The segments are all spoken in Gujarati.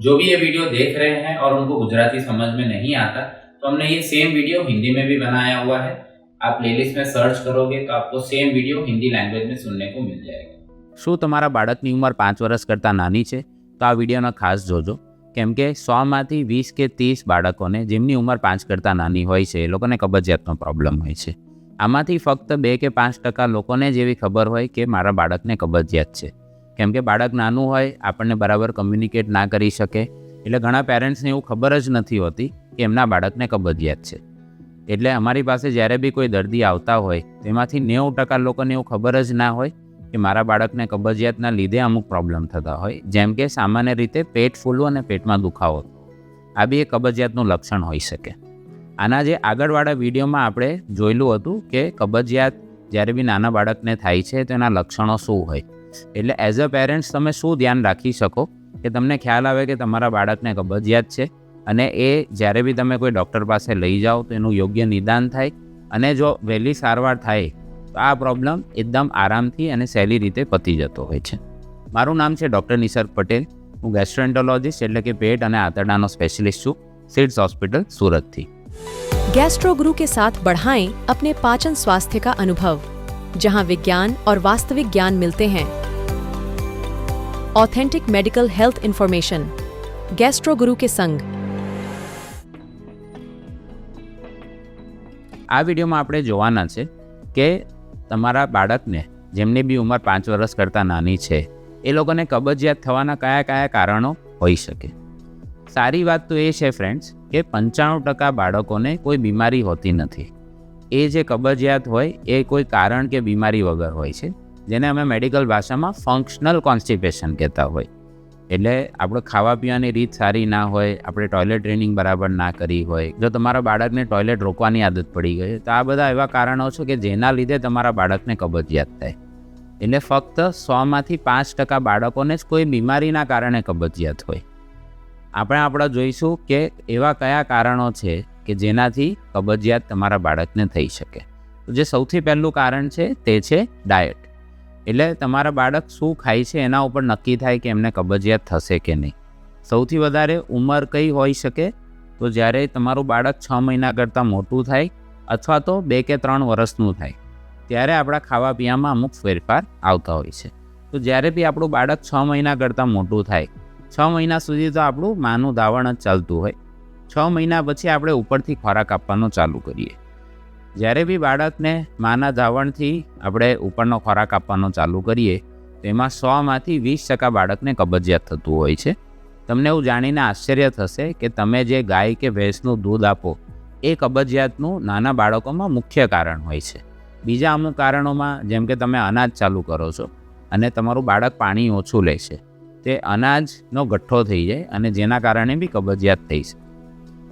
जो भी ये वीडियो देख रहे हैं और उनको गुजराती समझ में नहीं आता तो हमने ये सेम वीडियो हिंदी में भी बनाया हुआ है आप प्लेलिस्ट में सर्च करोगे तो आपको सेम वीडियो हिंदी लैंग्वेज में सुनने को मिल जाएगा શું તમારા બાળકની ઉંમર પાંચ વર્ષ કરતાં નાની છે તો આ વિડીયોનો ખાસ જોજો કેમ કે સોમાંથી વીસ કે ત્રીસ બાળકોને જેમની ઉંમર પાંચ કરતાં નાની હોય છે એ લોકોને કબજિયાતનો પ્રોબ્લેમ હોય છે આમાંથી ફક્ત બે કે પાંચ ટકા લોકોને જ એવી ખબર હોય કે મારા બાળકને કબજિયાત છે કેમ કે બાળક નાનું હોય, આપણને બરાબર કમ્યુનિકેટ ના કરી શકે. એટલે ઘણા પેરેન્ટ્સને એવું ખબર જ નથી હોતી કે એમના બાળકને કબજિયાત છે. એટલે અમારી પાસે જ્યારે બી કોઈ દર્દી આવતા હોય, તેમાંથી નેવું ટકા લોકોને એવું ખબર જ ના હોય કે મારા બાળકને કબજિયાતના લીધે અમુક પ્રોબ્લેમ થતા હોય. જેમ કે સામાન્ય રીતે પેટ ફૂલવું અને પેટમાં દુખાવો. આ બી એ કબજિયાતનું લક્ષણ હોઈ શકે. આના જે આગળવાળા વિડીયોમાં આપણે જોયેલું હતું કે કબજિયાત જ્યારે બી નાના બાળકને થાય છે, તો એના લક્ષણો શું હોય? એટલે એઝ અ પેરેન્ટ્સ તમે શું ધ્યાન રાખી શકો કે તમને ખ્યાલ આવે કે તમારા બાળકને કબજિયાત છે અને એ જ્યારે બી તમે કોઈ ડૉક્ટર પાસે લઈ જાઓ તો એનું યોગ્ય નિદાન થાય અને જો વહેલી સારવાર થાય તો આ પ્રોબ્લેમ એકદમ આરામથી અને સહેલી રીતે પતી જતો હોય છે મારું નામ છે ડૉક્ટર નિસર્ગ પટેલ હું ગેસ્ટ્રોએન્ટોલોજીસ્ટ એટલે કે પેટ અને આંતરડાનો સ્પેશિલિસ્ટ છું સિડ્સ હોસ્પિટલ સુરતથી गैस्ट्रो गुरु के साथ बढ़ाएं अपने पाचन स्वास्थ्य का अनुभव जहां विज्ञान और वास्तविक ज्ञान मिलते हैं authentic medical health information gastro guru के संग આ વિડીયોમાં આપણે જોવાના છે કે તમારા બાળકને જેમની બી ઉંમર પાંચ વર્ષ કરતાં નાની છે એ લોકોને કબજિયાત થવાના કયા કયા કારણો હોઈ શકે સારી વાત તો એ છે ફ્રેન્ડ્સ કે પંચાણું ટકા બાળકોને કોઈ બીમારી હોતી નથી એ જે કબજિયાત હોય એ કોઈ કારણ કે બીમારી વગર હોય છે જેને અમે મેડિકલ ભાષામાં ફંક્શનલ કોન્સ્ટિપેશન કહેતા હોય. એટલે આપણે ખાવા પીવાની રીત સારી ના હોય, આપણે ટોયલેટ ટ્રેનિંગ બરાબર ના કરી હોય, જો તમારા બાળકને ટોયલેટ રોકવાની આદત પડી ગઈ, તો આ બધા એવા કારણો છે કે જેના લીધે તમારા બાળકને કબજિયાત થાય. એટલે ફક્ત સોમાંથી પાંચ ટકા બાળકોને જ કોઈ બીમારીના કારણે કબજિયાત હોય. આપણે આપણે જોઈશું કે એવા કયા કારણો છે કે જેનાથી કબજિયાત તમારા બાળકને થઈ શકે. જે સૌથી પહેલું કારણ છે તે છે ડાયટ એટલે તમારા બાળક શું ખાય છે એના ઉપર નક્કી થાય કે એમને કબજિયાત થશે કે નહીં. સૌથી વધારે ઉંમર કઈ હોઈ શકે? તો જ્યારે તમારું બાળક છ મહિના કરતાં મોટું થાય અથવા તો બે કે ત્રણ વર્ષનું થાય, ત્યારે આપણા ખાવા પીવામાં અમુક ફેરફાર આવતા હોય છે. તો જ્યારે બી આપણું બાળક છ મહિના કરતાં મોટું થાય, છ મહિના સુધી તો આપણું માનું દાવણ જ ચાલતું હોય. છ મહિના પછી આપણે ઉપરથી ખોરાક આપવાનું ચાલુ કરીએ. જ્યારે બી બાળકને માના ધાવણથી આપણે ઉપરનો ખોરાક આપવાનો ચાલુ કરીએ, તેમાં સોમાંથી વીસ ટકા બાળકને કબજિયાત થતું હોય છે. તમને એવું જાણીને આશ્ચર્ય થશે કે તમે જે ગાય કે ભેંસનું દૂધ આપો, એ કબજિયાતનું નાના બાળકોમાં મુખ્ય કારણ હોય છે. બીજા અમુક કારણોમાં, જેમ કે તમે અનાજ ચાલુ કરો છો અને તમારું બાળક પાણી ઓછું લે છે, તે અનાજનો ગઠ્ઠો થઈ જાય અને જેના કારણે બી કબજિયાત થઈ છે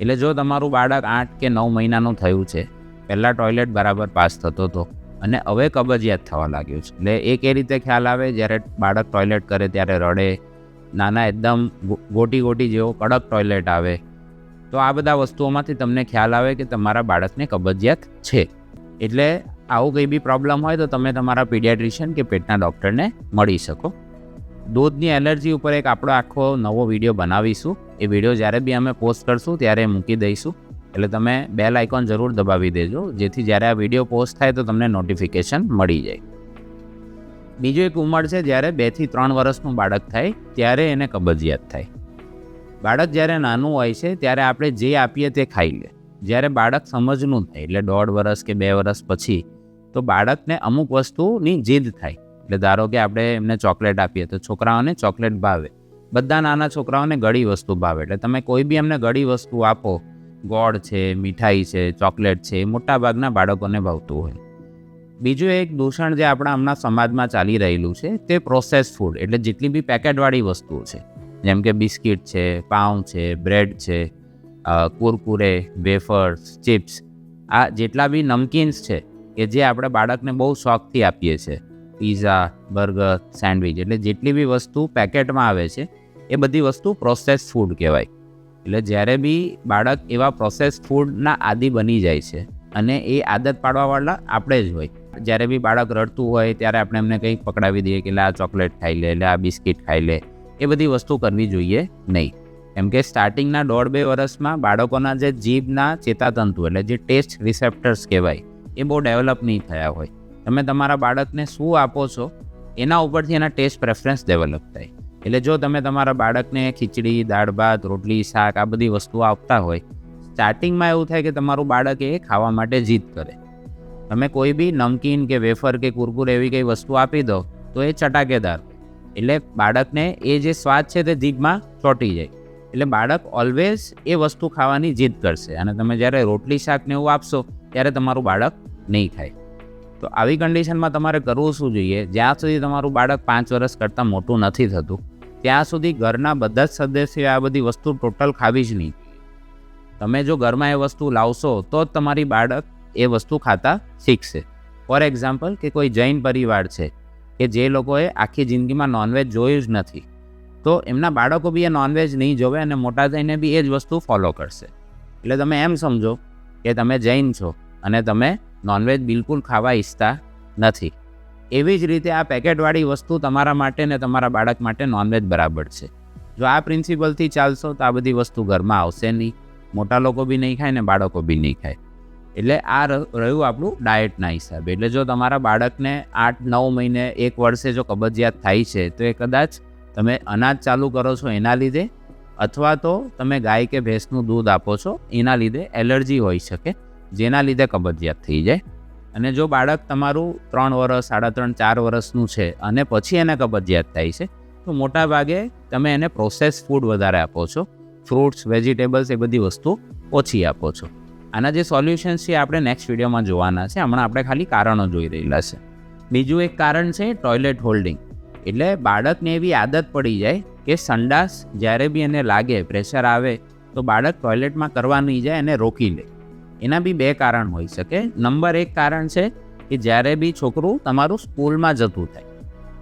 એટલે જો તમારું બાળક આઠ કે નવ મહિનાનું થયું છે પહેલાં ટોયલેટ બરાબર પાસ થતો હતો અને હવે કબજિયાત થવા લાગ્યું છે. એટલે એક એ રીતે ખ્યાલ આવે, જ્યારે બાળક ટોયલેટ કરે ત્યારે રડે, નાના એકદમ ગોટી ગોટી જેવો કડક ટોયલેટ આવે, તો આ બધા વસ્તુઓમાંથી તમને ખ્યાલ આવે કે તમારા બાળકને કબજિયાત છે. એટલે આવું કંઈ બી પ્રોબ્લેમ હોય તો તમે તમારા પીડિયાટ્રિશિયન કે પેટના ડૉક્ટરને મળી શકો. દૂધની એલર્જી ઉપર એક આપણો આખો નવો વીડિયો બનાવીશું. એ વીડિયો જ્યારે બી અમે પોસ્ટ કરશું, ત્યારે મૂકી દઈશું. એટલે તમે બેલ આઇકોન જરૂર દબાવી દેજો, જેથી જ્યારે આ વીડિયો પોસ્ટ થાય તો તમને નોટિફિકેશન મળી જાય. બીજું એક ઉંમર છે જ્યારે બેથી ત્રણ વર્ષનું બાળક થાય, ત્યારે એને કબજિયાત થાય. બાળક જ્યારે નાનું હોય છે, ત્યારે આપણે જે આપીએ તે ખાઈ લે. જ્યારે બાળક સમજનું થાય, એટલે દોઢ વર્ષ કે બે વર્ષ પછી, તો બાળકને અમુક વસ્તુની જીદ થાય. એટલે ધારો કે આપણે એમને ચોકલેટ આપીએ, તો છોકરાઓને ચોકલેટ ભાવે. બધા નાના છોકરાઓને ગળી વસ્તુ ભાવે. એટલે તમે કોઈ બી એમને ગળી વસ્તુ આપો ગોળ છે, મીઠાઈ છે, ચોકલેટ છે, એ મોટાભાગના બાળકોને ભાવતું હોય. બીજું એક દૂષણ જે આપણા હમણાં સમાજમાં ચાલી રહેલું છે, તે પ્રોસેસ ફૂડ એટલે જેટલી બી પેકેટવાળી વસ્તુઓ છે. જેમ કે બિસ્કિટ છે, પાઉં છે, બ્રેડ છે કુરકુરે, વેફર્સ, ચિપ્સ, આ જેટલા બી નમકીન્સ છે, કે જે આપણે બાળકને બહુ શોખથી આપીએ છીએ પીઝા, બર્ગર, સેન્ડવિચ, એટલે જેટલી બી વસ્તુ પેકેટમાં આવે છે, એ બધી વસ્તુ પ્રોસેસ ફૂડ કહેવાય. એટલે જ્યારે બી બાળક એવા પ્રોસેસ ફૂડના આદિ બની જાય છે અને એ આદત પાડવાવાળા આપણે જ હોય. જ્યારે બી બાળક રડતું હોય ત્યારે આપણે એમને કંઈક પકડાવી દઈએ કે લે, આ ચોકલેટ ખાઈ લે એટલે આ બિસ્કિટ ખાઈ લે, એ બધી વસ્તુ કરવી જોઈએ નહીં. કેમ કે સ્ટાર્ટિંગના દોઢ બે વર્ષમાં બાળકોના જે જીભના ચેતાતંતુ એટલે જે ટેસ્ટ રિસેપ્ટર્સ કહેવાય, એ બહુ ડેવલપ નહીં થયા હોય. તમે તમારા બાળકને શું આપો છો, એના ઉપરથી એના ટેસ્ટ પ્રેફરન્સ ડેવલપ થાય. એટલે જો તમે તમારા બાળકને ખીચડી, દાળ ભાત, રોટલી, શાક આ બધી વસ્તુઓ આપતા હોય સ્ટાર્ટિંગમાં એવું થાય કે તમારું બાળક એ ખાવા માટે જીદ કરે. તમે કોઈ બી નમકીન કે વેફર કે કુરકુર એવી કંઈ વસ્તુ આપી દો, તો એ ચટાકેદાર એટલે બાળકને એ જે સ્વાદ છે તે જીભમાં ચોંટી જાય. એટલે બાળક ઓલવેઝ એ વસ્તુ ખાવાની જીદ કરશે. અને તમે જ્યારે રોટલી, શાક ને એવું આપશો, ત્યારે તમારું બાળક નહીં ખાય. તો આવી કન્ડિશનમાં તમારે કરવું શું જોઈએ? જ્યાં સુધી તમારું બાળક પાંચ વર્ષ કરતાં મોટું નથી થતું, ત્યાં સુધી ઘરના બધા જ સદસ્યો આ બધી વસ્તુ ટોટલ ખાવી જ નહીં. તમે જો ઘરમાં એ વસ્તુ લાવશો, તો જ તમારી બાળક એ વસ્તુ ખાતા શીખશે. ફોર એક્ઝામ્પલ કે કોઈ જૈન પરિવાર છે, કે જે લોકોએ આખી જિંદગીમાં નોનવેજ જોયું જ નથી, તો એમના બાળકો બી એ નોનવેજ નહીં જોવે અને મોટા થઈને બી એ જ વસ્તુ ફોલો કરશે. એટલે તમે એમ સમજો કે તમે જૈન છો અને તમે નોનવેજ બિલકુલ ખાવા ઈચ્છતા નથી. એવી જ રીતે આ પેકેટવાળી વસ્તુ તમારા માટે ને તમારા બાળક માટે નોનવેજ બરાબર છે. જો આ પ્રિન્સિપલથી ચાલશો તો આ બધી વસ્તુ ઘરમાં આવશે નહીં. મોટા લોકો બી નહીં ખાય ને બાળકો બી નહીં ખાય. એટલે આ રહ્યું આપણું ડાયટના હિસાબે. એટલે જો તમારા બાળકને આઠ, નવ મહિને એક વર્ષે જો કબજિયાત થાય છે, તો એ કદાચ તમે અનાજ ચાલુ કરો છો એના લીધે, અથવા તો તમે ગાય કે ભેંસનું દૂધ આપો છો, એના લીધે એલર્જી હોઈ શકે. જેના લીધે કબજિયાત થઈ જાય. અને જો બાળક તમારું ત્રણ વર્ષ સાડા ત્રણ, ચાર વર્ષનું છે અને પછી એને કબજિયાત થાય છે, તો મોટા ભાગે તમે એને પ્રોસેસ ફૂડ વધારે આપો છો. ફ્રૂટ્સ વેજીટેબલ્સ એ બધી વસ્તુ ઓછી આપો છો. આના જે સોલ્યુશન્સ છે આપણે નેક્સ્ટ વિડીયોમાં જોવાના છે. હમણાં આપણે ખાલી કારણો જોઈ રહેલા છે. બીજું એક કારણ છે ટોયલેટ હોલ્ડિંગ એટલે બાળકને એવી આદત પડી જાય કે સંડાસ જ્યારે બી એને લાગે પ્રેશર આવે, તો બાળક ટોયલેટમાં કરવા નહીં જાય, એને રોકી લે. એના બી બે કારણ હોઈ શકે. નંબર એક કારણ છે કે જ્યારે બી છોકરું તમારું સ્કૂલમાં જતું થાય.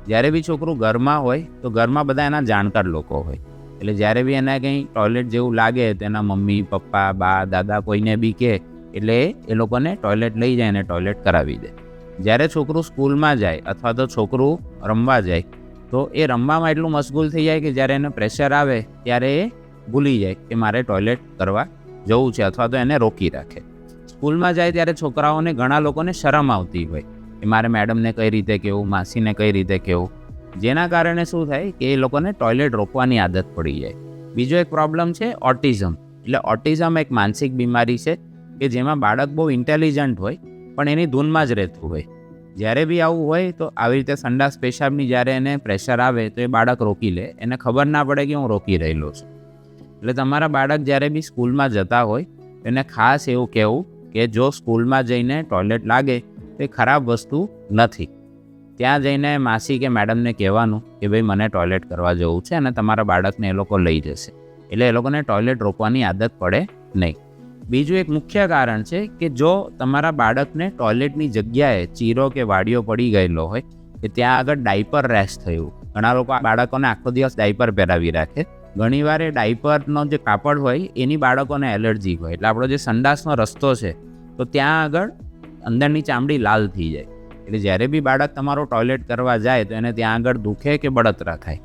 જ્યારે બી છોકરું ઘરમાં હોય, તો ઘરમાં બધા એના જાણકાર લોકો હોય. એટલે જ્યારે બી એને કંઈ ટોયલેટ જેવું લાગે, તો એના મમ્મી, પપ્પા, બા, દાદા કોઈને બી કહે, એટલે એ લોકોને ટોયલેટ લઈ જાય અને ટોયલેટ કરાવી દે. જ્યારે છોકરું સ્કૂલમાં જાય અથવા તો છોકરું રમવા જાય, તો એ રમવામાં એટલું મશગુલ થઈ જાય કે જ્યારે એને પ્રેશર આવે, ત્યારે એ ભૂલી જાય કે મારે ટોયલેટ કરવા જવું છે અથવા તો એને રોકી રાખે. સ્કૂલમાં જાય ત્યારે છોકરાઓને ઘણા લોકોને શરમ આવતી હોય. કે મારે મેડમને કઈ રીતે કહેવું માસીને કઈ રીતે કહેવું જેના કારણે શું થાય કે એ લોકોને ટોયલેટ રોકવાની આદત પડી જાય. બીજો એક પ્રોબ્લેમ છે ઓટિઝમ. એટલે ઓટિઝમ એક માનસિક બીમારી છે કે જેમાં બાળક બહુ ઇન્ટેલિજન્ટ હોય, પણ એની ધૂનમાં જ રહેતું હોય. જ્યારે બી આવું હોય તો આવી રીતે સંડાસ પેશાબની જ્યારે એને પ્રેશર આવે તો એ બાળક રોકી લે. એને ખબર ના પડે કે હું રોકી રહેલો છું. એટલે તમારા બાળક જ્યારે બી સ્કૂલમાં જતા હોય એને ખાસ એવું કહેવું કે જો સ્કૂલમાં જઈને ટોયલેટ લાગે તે ખરાબ વસ્તુ નથી. ત્યાં જઈને માસી કે મેડમને કહેવાનું કે ભાઈ, મને ટોયલેટ કરવા જવું છે અને તમારા બાળકને એ લોકો લઈ જશે. એટલે એ લોકોને ટોયલેટ રોકવાની આદત પડે નહીં. બીજું એક મુખ્ય કારણ છે કે જો તમારા બાળકને ટોયલેટની જગ્યાએ ચીરો કે વાડીઓ પડી ગયેલો હોય કે ત્યાં આગળ ડાયપર રેશ થયું. ઘણા લોકો બાળકોને આખો દિવસ ડાયપર પહેરાવી રાખે. ઘણીવાર એ ડાયપરનો જે કાપડ હોય, એની બાળકોને એલર્જી હોય. એટલે આપણો જે સંડાસનો રસ્તો છે, તો ત્યાં આગળ અંદરની ચામડી લાલ થઈ જાય. એટલે જ્યારે બી બાળક તમારો ટોયલેટ કરવા જાય, તો એને ત્યાં આગળ દુખે કે બળતરા થાય.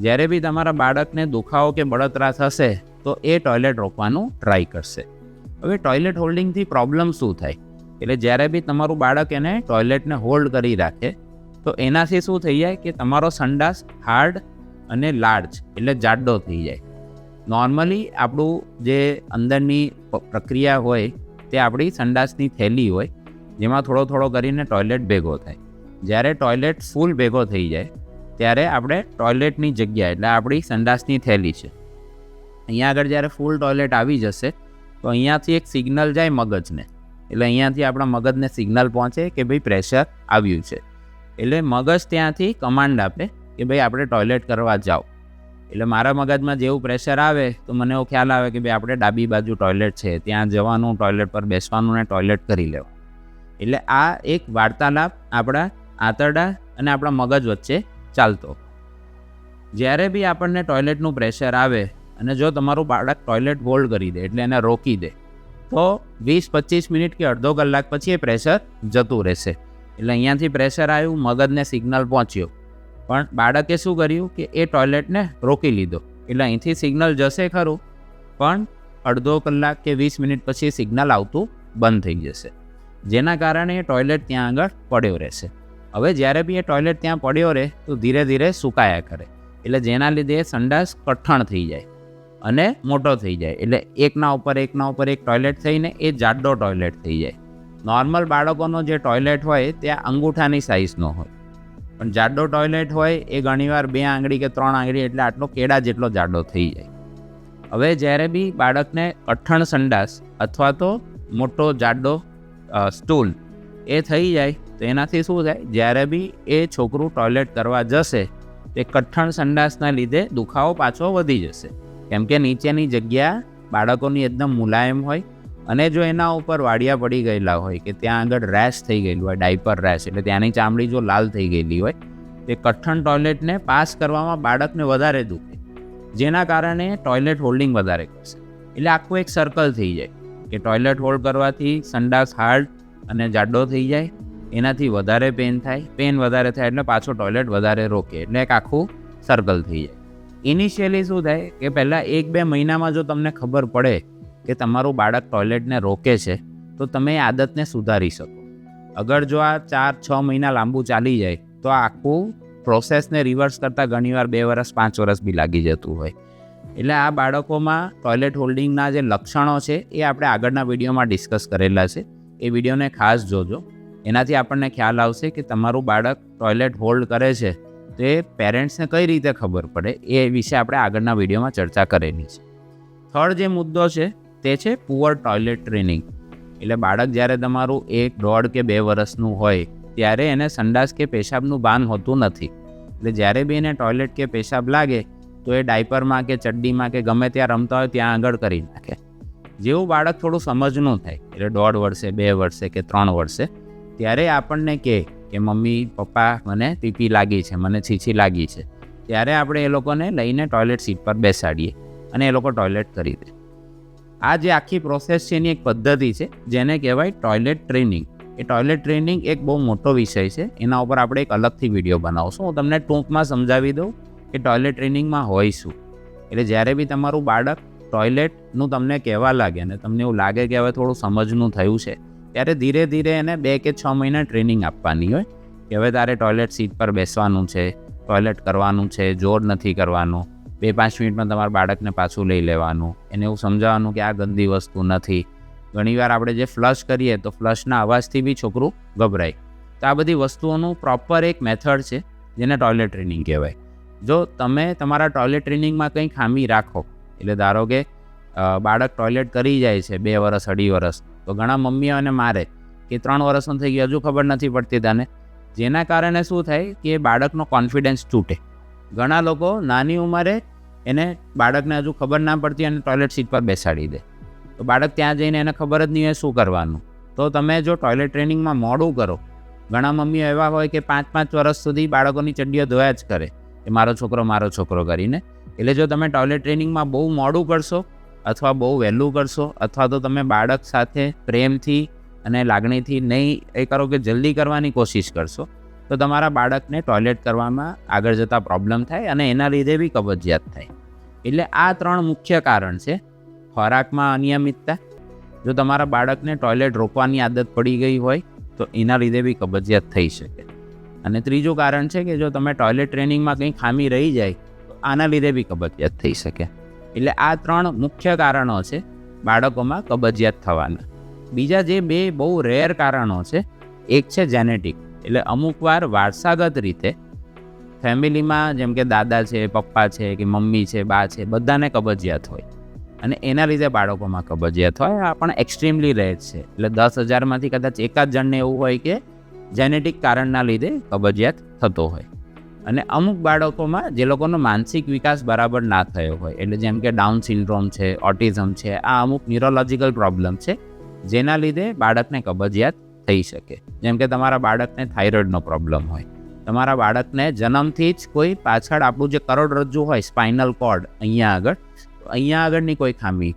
જ્યારે બી તમારા બાળકને દુખાવો કે બળતરા થશે, તો એ ટોયલેટ રોકવાનું ટ્રાય કરશે. હવે ટોયલેટ હોલ્ડિંગથી પ્રોબ્લેમ શું થાય? એટલે જ્યારે બી તમારું બાળક એને ટોયલેટને હોલ્ડ કરી રાખે, તો એનાથી શું થઈ જાય કે તમારો સંડાસ હાર્ડ અને લાર્જ, એટલે જાડો થઈ જાય. નોર્મલી આપણું જે અંદરની પ્રક્રિયા હોય, તે આપણી સંડાસની થેલી હોય, જેમાં થોડો થોડો કરીને ટોયલેટ ભેગો થાય. જ્યારે ટોયલેટ ફૂલ ભેગો થઈ જાય, ત્યારે આપણે ટોયલેટની જગ્યા, એટલે આપણી સંડાસની થેલી છે. અહીંયા આગળ જ્યારે ફૂલ ટોયલેટ આવી જશે, તો અહીંયાથી એક સિગ્નલ જાય મગજને. એટલે અહીંયાથી આપણા મગજને સિગ્નલ પહોંચે કે ભાઈ પ્રેશર આવ્યું છે. એટલે મગજ ત્યાંથી કમાન્ડ આપે કે ભાઈ, આપણે ટોયલેટ કરવા જાઓ. એટલે મારા મગજમાં જેવું પ્રેશર આવે, તો મને એવો ખ્યાલ આવે કે ભાઈ, આપણે ડાબી બાજુ ટોયલેટ છે, ત્યાં જવાનું ટોયલેટ પર બેસવાનું ને ટોયલેટ કરી લેવું. એટલે આ એક વાર્તાલાપ આપણા આંતરડા અને આપણા મગજ વચ્ચે ચાલતો. જ્યારે બી આપણને ટોયલેટનું પ્રેશર આવે અને જો તમારું બાળક ટોયલેટ હોલ્ડ કરી દે, એટલે એને રોકી દે, તો વીસ, પચીસ મિનિટ કે અડધો કલાક પછી એ પ્રેશર જતું રહેશે. એટલે અહીંયાથી પ્રેશર આવ્યું, મગજને સિગ્નલ પહોંચ્યો. પણ બાળકે શું કર્યું કે એ ટોયલેટને રોકી લીધો. એટલે અહીંથી સિગ્નલ જશે ખરું, પણ અડધો કલાક કે વીસ મિનિટ પછી સિગ્નલ આવતું બંધ થઈ જશે. જેના કારણે એ ટોયલેટ ત્યાં આગળ પડ્યો રહેશે. હવે જ્યારે બી એ ટોયલેટ ત્યાં પડ્યો રહે, તો ધીરે ધીરે સુકાયા કરે. એટલે જેના લીધે એ સંડાસ કઠણ થઈ જાય અને મોટો થઈ જાય. એટલે એકના ઉપર એકના ઉપર એક ટોયલેટ થઈને એ જાડો ટોયલેટ થઈ જાય. નોર્મલ બાળકોનો જે ટોયલેટ હોય, ત્યાં અંગૂઠાની સાઇઝનો હોય. પણ જાડો ટોયલેટ હોય એ ઘણીવાર બે આંગળી કે ત્રણ આંગળી એટલે આટલો કેડા જેટલો જાડો થઈ જાય. હવે જ્યારે બી બાળકને અઠણ સંડાસ અથવા તો મોટો જાડો સ્ટૂલ એ થઈ જાય તો એનાથી શું થાય? જ્યારે બી એ છોકરું ટોયલેટ કરવા જશે, તે કઠણ સંડાસના લીધે દુખાવો પાછો વધી જશે. કેમ કે નીચેની જગ્યા બાળકોની એકદમ મુલાયમ હોય અને જો એના ઉપર વાડિયા પડી ગયેલા હોય કે ત્યાં આગળ રેશ થઈ ગયેલું હોય ડાયપર રેશ એટલે ત્યાંની ચામડી જો લાલ થઈ ગયેલી હોય, તે કઠણ ટોયલેટને પાસ કરવામાં બાળકને વધારે દુખે. જેના કારણે ટોયલેટ હોલ્ડિંગ વધારે કરશે. એટલે આખું એક સર્કલ થઈ જાય કે ટોયલેટ હોલ્ડ કરવાથી સંડાસ હાર્ડ અને જાડો થઈ જાય, એનાથી વધારે પેન થાય પેન વધારે થાય એટલે પાછો ટોયલેટ વધારે રોકે, એટલે એક આખું સર્કલ થઈ જાય. ઇનિશિયલી શું થાય કે પહેલાં એક બે મહિનામાં જો તમને ખબર પડે કે તમારું બાળક ટોયલેટને રોકે છે, તો તમે એ આદતને સુધારી શકો. અગર જો આ ચાર, છ મહિના લાંબુ ચાલી જાય, તો આખું પ્રોસેસને રિવર્સ કરતાં ઘણીવાર બે વર્ષ પાંચ વર્ષ બી લાગી જતું હોય. એટલે આ બાળકોમાં ટોયલેટ હોલ્ડિંગના જે લક્ષણો છે, એ આપણે આગળના વિડીયોમાં ડિસ્કસ કરેલા છે. એ વિડીયોને ખાસ જોજો. એનાથી આપણને ખ્યાલ આવશે કે તમારું બાળક ટોયલેટ હોલ્ડ કરે છે, તો એ પેરેન્ટ્સને કઈ રીતે ખબર પડે, એ વિશે આપણે આગળના વિડીયોમાં ચર્ચા કરેલી છે. થર્ડ જે મુદ્દો છે તે છે પુઅર ટોયલેટ ટ્રેનિંગ. એટલે બાળક જ્યારે તમારું એક, દોઢ કે બે વર્ષનું હોય, ત્યારે એને સંડાસ કે પેશાબનું ભાન હોતું નથી. એટલે જ્યારે બી એને ટોયલેટ કે પેશાબ લાગે, તો એ ડાયપરમાં કે ચડ્ડીમાં કે ગમે ત્યાં રમતા હોય, ત્યાં આગળ કરી નાખે. જેવું બાળક થોડું સમજનું થાય, એટલે દોઢ વર્ષે, બે વર્ષે કે ત્રણ વર્ષે, ત્યારે આપણને કહે કે મમ્મી, પપ્પા મને પીપી લાગી છે, મને છીછી લાગી છે, ત્યારે આપણે એ લોકોને લઈને ટોયલેટ સીટ પર બેસાડીએ અને એ લોકો ટોયલેટ કરી દે. આ જે આખી પ્રોસેસ છે એની એક પદ્ધતિ છે, જેને કહેવાય ટોયલેટ ટ્રેનિંગ એ ટોયલેટ ટ્રેનિંગ એક બહુ મોટો વિષય છે. એના ઉપર આપણે એક અલગથી વીડિયો બનાવશું. હું તમને ટૂંકમાં સમજાવી દઉં કે ટોયલેટ ટ્રેનિંગમાં હોય શું. એટલે જ્યારે બી તમારું બાળક ટોયલેટનું તમને કહેવા લાગે અને તમને એવું લાગે કે હવે થોડું સમજનું થયું છે, ત્યારે ધીરે ધીરે એને બે કે છ મહિના ટ્રેનિંગ આપવાની હોય કે હવે તારે ટોયલેટ સીટ પર બેસવાનું છે ટોયલેટ કરવાનું છે, જોર નથી કરવાનું. બે પાંચ મિનિટમાં તમારા બાળકને પાછું લઈ લેવાનું. એને એવું સમજાવવાનું કે આ ગંદી વસ્તુ નથી. ઘણીવાર આપણે જે ફ્લશ કરીએ તો ફ્લશના અવાજથી બી છોકરું ગભરાય. તો આ બધી વસ્તુઓનું પ્રોપર એક મેથડ છે, જેને ટોયલેટ ટ્રેનિંગ કહેવાય. જો તમે તમારા ટોયલેટ ટ્રેનિંગમાં કંઈ ખામી રાખો, એટલે ધારો કે બાળક ટોયલેટ કરી જાય છે બે વર્ષ અઢી વર્ષ તો ઘણા મમ્મીઓ એને મારે કે ત્રણ વર્ષનો થઈ ગયો, હજુ ખબર નથી પડતી તને. જેના કારણે શું થાય કે બાળકનો કોન્ફિડન્સ તૂટે. ઘણા લોકો નાની ઉંમરે એને બાળકને હજુ ખબર ના પડતી અને ટોયલેટ સીટ પર બેસાડી દે. તો બાળક ત્યાં જઈને એને ખબર જ નહીં હોય શું કરવાનું. તો તમે જો ટોયલેટ ટ્રેનિંગમાં મોડું કરો. ઘણા મમ્મીઓ એવા હોય કે પાંચ પાંચ વર્ષ સુધી બાળકોની ચડ્ડીઓ ધોયા જ કરે. કે મારો છોકરો મારો છોકરો કરીને. એટલે જો તમે ટોયલેટ ટ્રેનિંગમાં બહુ મોડું કરશો અથવા બહુ વહેલું કરશો અથવા તો તમે બાળક સાથે પ્રેમથી અને લાગણીથી નહીં એ કરો કે જલ્દી કરવાની કોશિશ કરશો તો તમારા બાળકને ટોયલેટ કરવામાં આગળ જતાં પ્રોબ્લેમ થાય અને એના લીધે બી કબજિયાત થાય. એટલે આ ત્રણ મુખ્ય કારણ છે ખોરાકમાં અનિયમિતતા. જો તમારા બાળકને ટોયલેટ રોકવાની આદત પડી ગઈ હોય, તો એના લીધે બી કબજિયાત થઈ શકે. અને ત્રીજું કારણ છે કે જો તમે ટોયલેટ ટ્રેનિંગમાં કંઈ ખામી રહી જાય, તો આના લીધે બી કબજિયાત થઈ શકે. એટલે આ ત્રણ મુખ્ય કારણો છે બાળકોમાં કબજિયાત થવાના. બીજા જે બે બહુ રેર કારણો છે, એક છે જેનેટિક એટલે અમુક વાર વારસાગત રીતે ફેમિલીમાં જેમ કે દાદા છે, પપ્પા છે કે મમ્મી છે, બા છે, બધાને કબજિયાત હોય. અને એના લીધે બાળકોમાં કબજિયાત હોય. આ પણ એક્સ્ટ્રીમલી રહે છે. એટલે દસ હજારમાંથી કદાચ એકાદ જણને એવું હોય કે જેનેટિક કારણના લીધે કબજિયાત થતો હોય. અને અમુક બાળકોમાં જે લોકોનો માનસિક વિકાસ બરાબર ના થયો હોય, એટલે જેમ કે ડાઉન સિન્ડ્રોમ છે, ઓટિઝમ છે, આ અમુક ન્યુરોલોજિકલ પ્રોબ્લેમ છે, જેના લીધે બાળકને કબજિયાત થઈ શકે. જેમ કે તમારા બાળકને થાઇરોઇડનો પ્રોબ્લેમ હોય. તમારા બાળકને જન્મથી જ કોઈ પાછળ આપણું જે કરોડરજ્જુ હોય, સ્પાઇનલ કોર્ડ, અહીંયા આગળ, અહીંયા આગળની કોઈ ખામી.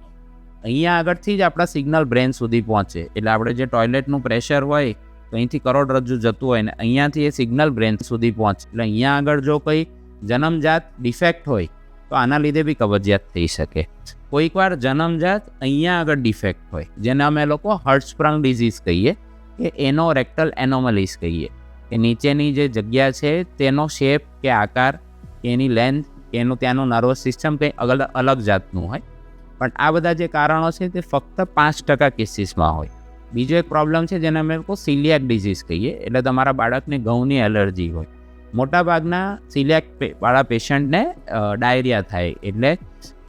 અહીંયા આગળથી જ આપણા સિગ્નલ બ્રેન સુધી પહોંચે. એટલે આપણે જે ટોયલેટનું પ્રેશર હોય, તો અહીંથી કરોડરજ્જુ જતું હોય ને અહીંયાથી એ સિગ્નલ બ્રેન સુધી પહોંચે. એટલે અહીંયા આગળ જો કોઈ જન્મજાત ડિફેક્ટ હોય, તો આના લીધે બી કબજિયાત થઈ શકે. કોઈકવાર જન્મજાત અહીંયા આગળ ડિફેક્ટ હોય, જેને અમે લોકો હર્ટસ્પ્રંગ ડિઝીઝ કહીએ. કે એનો રેક્ટલ એનોમલીસ કહીએ. કે નીચેની જે જગ્યા છે, તેનો શેપ કે આકાર કે એની લેન્થ કે એનું ત્યાંનું નર્વસ સિસ્ટમ કંઈ અલગ અલગ જાતનું હોય. પણ આ બધા જે કારણો છે, તે ફક્ત પાંચ ટકા કેસીસમાં હોય. બીજો એક પ્રોબ્લેમ છે, જેને અમે લોકો સિલિયાક ડિઝીઝ કહીએ, એટલે તમારા બાળકને ઘઉંની એલર્જી હોય. મોટાભાગના સિલિયાક વાળા પેશન્ટને ડાયરિયા થાય, એટલે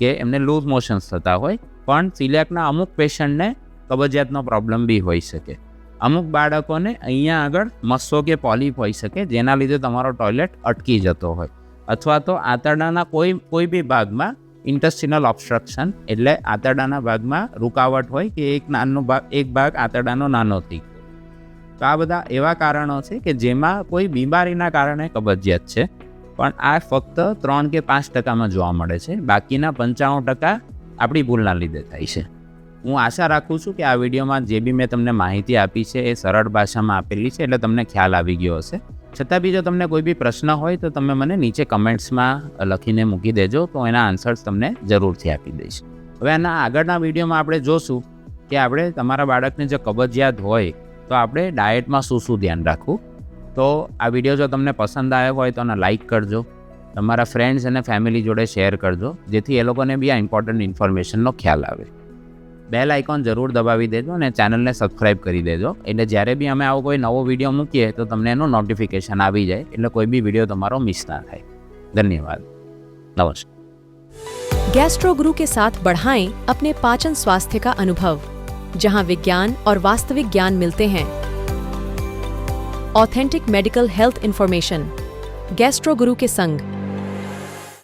કે એમને લૂઝ મોશન્સ થતા હોય. પણ સિલિયાકના અમુક પેશન્ટને કબજિયાતનો પ્રોબ્લેમ બી હોઈ શકે. અમુક બાળકોને અહીંયા આગળ મસ્સો કે પોલીપ હોઈ શકે, જેના લીધે તમારો ટોયલેટ અટકી જતો હોય. અથવા તો આંતરડાના કોઈ કોઈ બી ભાગમાં ઇન્ટસ્ટિનલ ઓબસ્ટ્રક્શન એટલે આંતરડાના ભાગમાં રૂકાવટ હોય કે એક નાનો ભાગ એક ભાગ આંતરડાનો નાનો થઈ તો આ બધા એવા કારણો છે કે જેમાં કોઈ બીમારીના કારણે કબજિયાત છે. પણ આ ફક્ત ત્રણ કે પાંચ ટકામાં જોવા મળે છે. બાકીના પંચાણું ટકા આપણી ભૂલના લીધે થાય છે. હું આશા રાખું છું કે આ વિડીયોમાં જે બી મેં તમને માહિતી આપી છે એ સરળ ભાષામાં આપેલી છે એટલે તમને ખ્યાલ આવી ગયો હશે. છતાં બી જો તમને કોઈ બી પ્રશ્ન હોય તો તમે મને નીચે કમેન્ટ્સમાં લખીને મૂકી દેજો તો એના આન્સર્સ તમને જરૂરથી આપી દઈશ. હવે આના આગળના વિડીયોમાં આપણે જોશું કે આપણે તમારા બાળકને જો કબજિયાત હોય તો આપણે ડાયટમાં શું શું ધ્યાન રાખવું. તો આ વીડિયો જો તમને પસંદ આવ્યો હોય તો એને લાઇક કરજો. તમારા ફ્રેન્ડ્સ અને ફેમિલી જોડે શેર કરજો, જેથી એ લોકોને બી આ ઇમ્પોર્ટન્ટ ઇન્ફોર્મેશનનો ખ્યાલ આવે. બેલ આઇકોન જરૂર દબાવી દેજો અને ચેનલને સબસ્ક્રાઇબ કરી દેજો એટલે જ્યારે બી અમે આવો કોઈ નવો વિડીયો મૂકીએ તો તમને એનું નોટિફિકેશન આવી જાય એટલે કોઈ બી વિડીયો તમારો મિસ ના થાય ધન્યવાદ નમસ્કાર गैस्ट्रो गुरु के साथ बढ़ाएं अपने पाचन स्वास्थ्य का अनुभव जहां विज्ञान और वास्तविक ज्ञान मिलते हैं authentic medical health information gastro guru के संग